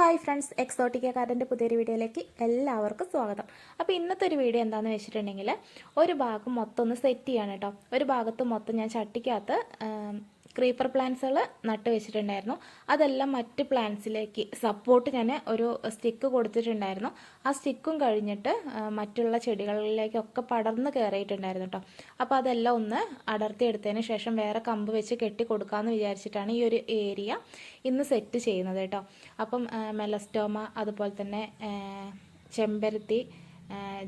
Hi friends Exotica കാരന്റെ പുതിയൊരു വീഡിയോയിലേക്ക് എല്ലാവർക്കും സ്വാഗതം. അപ്പോൾ ഇന്നത്തെ ഒരു വീഡിയോ എന്താണെന്ന് വെച്ചിട്ടുണ്ടെങ്കിൽ ഒരു ഭാഗം മൊത്തം ഒന്ന് സെറ്റ് ചെയ്യാണ് കേട്ടോ. ഒരു ഭാഗത്ത് മൊത്തം ഞാൻ ചട്ടിക്കകത്ത് ക്രീപ്പർ പ്ലാന്റ്സുകൾ നട്ട് വെച്ചിട്ടുണ്ടായിരുന്നു. അതെല്ലാം മറ്റ് പ്ലാന്റ്സിലേക്ക് സപ്പോർട്ട് ഞാൻ ഒരു സ്റ്റിക്ക് കൊടുത്തിട്ടുണ്ടായിരുന്നു. ആ സ്റ്റിക്കും കഴിഞ്ഞിട്ട് മറ്റുള്ള ചെടികളിലേക്കൊക്കെ പടർന്ന് കയറിയിട്ടുണ്ടായിരുന്നു കേട്ടോ അപ്പോൾ അതെല്ലാം ഒന്ന് അടർത്തി എടുത്തതിന് ശേഷം വേറെ കമ്പ് വെച്ച് കെട്ടി കൊടുക്കാമെന്ന് വിചാരിച്ചിട്ടാണ് ഈ ഒരു ഏരിയ ഇന്ന് സെറ്റ് ചെയ്യുന്നത് കേട്ടോ അപ്പം മെലസ്റ്റോമ അതുപോലെ തന്നെ ചെമ്പരത്തി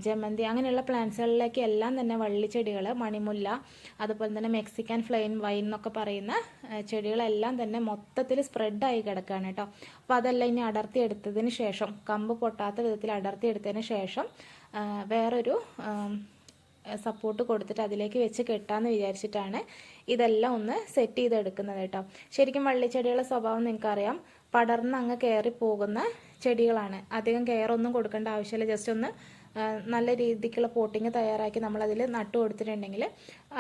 ജമന്തി അങ്ങനെയുള്ള പ്ലാന്റ്സുകളിലേക്ക് എല്ലാം തന്നെ വള്ളിച്ചെടികൾ മണിമുല്ല അതുപോലെ തന്നെ മെക്സിക്കൻ ഫ്ലെയിൻ വൈൻ എന്നൊക്കെ പറയുന്ന ചെടികളെല്ലാം തന്നെ മൊത്തത്തിൽ സ്പ്രെഡായി കിടക്കുകയാണ് കേട്ടോ. അപ്പോൾ അതെല്ലാം ഇനി അടർത്തി എടുത്തതിന് ശേഷം കമ്പ് പൊട്ടാത്ത വിധത്തിൽ അടർത്തി എടുത്തതിന് ശേഷം വേറൊരു സപ്പോർട്ട് കൊടുത്തിട്ട് അതിലേക്ക് വെച്ച് കെട്ടാന്ന് വിചാരിച്ചിട്ടാണ് ഇതെല്ലാം ഒന്ന് സെറ്റ് ചെയ്തെടുക്കുന്നത് കേട്ടോ. ശരിക്കും വള്ളിച്ചെടികളുടെ സ്വഭാവം നിങ്ങൾക്കറിയാം പടർന്ന് അങ്ങ് കയറി പോകുന്ന ചെടികളാണ്. അധികം കെയർ ഒന്നും കൊടുക്കേണ്ട ആവശ്യമില്ല. ജസ്റ്റ് ഒന്ന് നല്ല രീതിക്കുള്ള പോട്ടിങ് തയ്യാറാക്കി നമ്മളതിൽ നട്ടു കൊടുത്തിട്ടുണ്ടെങ്കിൽ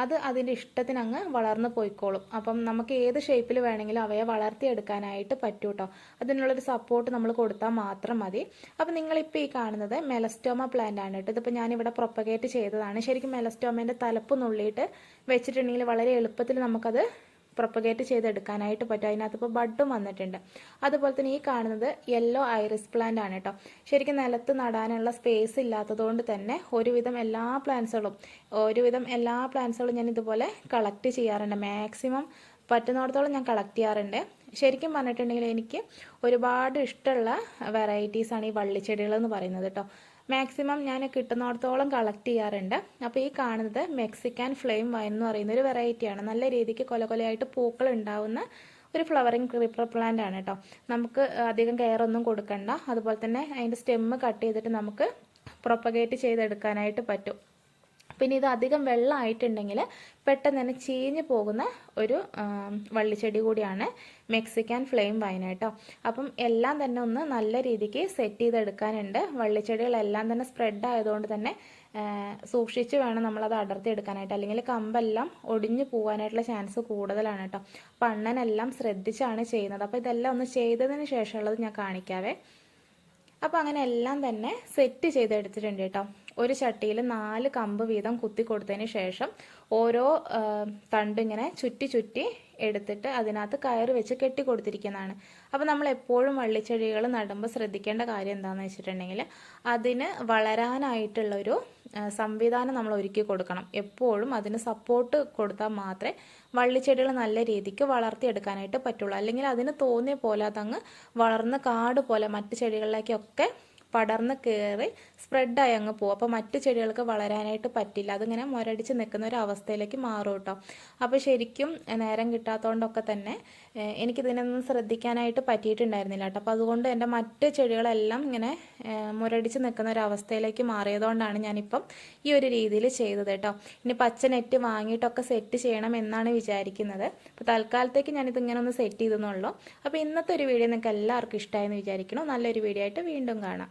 അത് അതിന്റെ ഇഷ്ടത്തിന് അങ്ങ് വളർന്നു പോയിക്കോളും. അപ്പം നമുക്ക് ഏത് ഷേപ്പിൽ വേണമെങ്കിലും അവയെ വളർത്തിയെടുക്കാനായിട്ട് പറ്റൂ കേട്ടോ അതിനുള്ളൊരു സപ്പോർട്ട് നമ്മൾ കൊടുത്താൽ മാത്രം മതി. അപ്പം നിങ്ങളിപ്പോൾ ഈ കാണുന്നത് മെലസ്റ്റോമ പ്ലാന്റ് ആണ് കേട്ടോ. ഇതിപ്പോൾ ഞാനിവിടെ പ്രൊപ്പഗേറ്റ് ചെയ്തതാണ്. ശരിക്കും മെലസ്റ്റോമേന്റെ തലപ്പ് നുള്ളിയിട്ട് വെച്ചിട്ടുണ്ടെങ്കിൽ വളരെ എളുപ്പത്തിൽ നമുക്കത് പ്രൊപ്പഗേറ്റ് ചെയ്തെടുക്കാനായിട്ട് പറ്റും. അതിനകത്ത് ഇപ്പോൾ ബഡും വന്നിട്ടുണ്ട്. അതുപോലെ തന്നെ ഈ കാണുന്നത് യെല്ലോ ഐറിസ് പ്ലാന്റ് ആണ് കേട്ടോ ശരിക്കും നിലത്ത് നടാനുള്ള സ്പേസ് ഇല്ലാത്തതുകൊണ്ട് തന്നെ ഒരുവിധം എല്ലാ പ്ലാന്റ്സുകളും ഒരുവിധം എല്ലാ പ്ലാന്റ്സുകളും ഞാൻ ഇതുപോലെ കളക്ട് ചെയ്യാറുണ്ട്. മാക്സിമം പറ്റുന്നിടത്തോളം ഞാൻ കളക്ട് ചെയ്യാറുണ്ട്. ശരിക്കും പറഞ്ഞിട്ടുണ്ടെങ്കിൽ എനിക്ക് ഒരുപാട് ഇഷ്ടമുള്ള വെറൈറ്റീസാണ് ഈ വള്ളിച്ചെടികൾ എന്ന് പറയുന്നത് കേട്ടോ മാക്സിമം ഞാൻ കിട്ടുന്നിടത്തോളം കളക്ട് ചെയ്യാറുണ്ട്. അപ്പോൾ ഈ കാണുന്നത് മെക്സിക്കൻ ഫ്ലെയിം വൈൻ എന്ന് പറയുന്ന ഒരു വെറൈറ്റിയാണ് നല്ല രീതിക്ക് കൊല കൊലയായിട്ട് പൂക്കൾ ഉണ്ടാവുന്ന ഒരു ഫ്ലവറിങ് ക്രീപ്പർ പ്ലാന്റ് ആണ് കേട്ടോ നമുക്ക് അധികം കെയർ ഒന്നും കൊടുക്കണ്ട. അതുപോലെ തന്നെ അതിന്റെ സ്റ്റെമ്മ് കട്ട് ചെയ്തിട്ട് നമുക്ക് പ്രൊപ്പഗേറ്റ് ചെയ്തെടുക്കാനായിട്ട് പറ്റും. പിന്നെ ഇത് അധികം വെള്ളമായിട്ടുണ്ടെങ്കിൽ പെട്ടെന്ന് തന്നെ ചീഞ്ഞു പോകുന്ന ഒരു വള്ളിച്ചെടി കൂടിയാണ് മെക്സിക്കൻ ഫ്ലെയിം വൈൻ കേട്ടോ. അപ്പം എല്ലാം തന്നെ ഒന്ന് നല്ല രീതിക്ക് സെറ്റ് ചെയ്തെടുക്കാനുണ്ട്. വള്ളിച്ചെടികളെല്ലാം തന്നെ സ്പ്രെഡ് ആയതുകൊണ്ട് തന്നെ സൂക്ഷിച്ച് വേണം നമ്മളത് അടർത്തി എടുക്കാനായിട്ട് അല്ലെങ്കിൽ കമ്പെല്ലാം ഒടിഞ്ഞു പോകാനായിട്ടുള്ള ചാൻസ് കൂടുതലാണ് കേട്ടോ. അപ്പം അണ്ണനെല്ലാം ശ്രദ്ധിച്ചാണ് ചെയ്യുന്നത്. അപ്പോൾ ഇതെല്ലാം ഒന്ന് ചെയ്തതിന് ശേഷമുള്ളത് ഞാൻ കാണിക്കാവേ. അപ്പോൾ അങ്ങനെ എല്ലാം തന്നെ സെറ്റ് ചെയ്തെടുത്തിട്ടുണ്ട് കേട്ടോ. ഒരു ചട്ടിയിൽ നാല് കമ്പ് വീതം കുത്തി കൊടുത്തതിന് ശേഷം ഓരോ തണ്ടിങ്ങനെ ചുറ്റി ചുറ്റി എടുത്തിട്ട് അതിനകത്ത് കയറ് വെച്ച് കെട്ടി കൊടുത്തിരിക്കുന്നതാണ്. അപ്പോൾ നമ്മൾ എപ്പോഴും വള്ളിച്ചെടികൾ നടുമ്പോൾ ശ്രദ്ധിക്കേണ്ട കാര്യം എന്താണെന്ന് വെച്ചിട്ടുണ്ടെങ്കിൽ അതിന് വളരാനായിട്ടുള്ളൊരു സംവിധാനം നമ്മൾ ഒരുക്കി കൊടുക്കണം. എപ്പോഴും അതിന് സപ്പോർട്ട് കൊടുത്താൽ മാത്രമേ വള്ളിച്ചെടികൾ നല്ല രീതിക്ക് വളർത്തിയെടുക്കാനായിട്ട് പറ്റുള്ളൂ. അല്ലെങ്കിൽ അതിന് തോന്നിയ പോലെ അതങ്ങ് വളർന്ന് കാട് പോലെ മറ്റ് ചെടികളിലേക്കൊക്കെ പടർന്ന് കയറി സ്പ്രെഡായി അങ്ങ് പോകും അപ്പോൾ മറ്റു ചെടികൾക്ക് വളരാനായിട്ട് പറ്റില്ല. അതിങ്ങനെ മുരടിച്ച് നിൽക്കുന്ന ഒരു അവസ്ഥയിലേക്ക് മാറും കേട്ടോ അപ്പോൾ ശരിക്കും നേരം കിട്ടാത്തതുകൊണ്ടൊക്കെ തന്നെ എനിക്കിതിനൊന്നും ശ്രദ്ധിക്കാനായിട്ട് പറ്റിയിട്ടുണ്ടായിരുന്നില്ല കേട്ടോ അപ്പോൾ അതുകൊണ്ട് എന്റെ മറ്റ് ചെടികളെല്ലാം ഇങ്ങനെ മുരടിച്ച് നിൽക്കുന്ന ഒരു അവസ്ഥയിലേക്ക് മാറിയതുകൊണ്ടാണ് ഞാനിപ്പം ഈ ഒരു രീതിയിൽ ചെയ്തത് കേട്ടോ ഇനി പച്ച നെറ്റ് വാങ്ങിയിട്ടൊക്കെ സെറ്റ് ചെയ്യണം എന്നാണ് വിചാരിക്കുന്നത്. അപ്പോൾ തൽക്കാലത്തേക്ക് ഞാനിത് ഇങ്ങനെ ഒന്ന് സെറ്റ് ചെയ്തെന്നുള്ളൂ അപ്പോൾ ഇന്നത്തെ ഒരു വീഡിയോ നിങ്ങൾക്ക് എല്ലാവർക്കും ഇഷ്ടമായെന്ന് വിചാരിക്കണം നല്ലൊരു വീഡിയോ ആയിട്ട് വീണ്ടും കാണാം.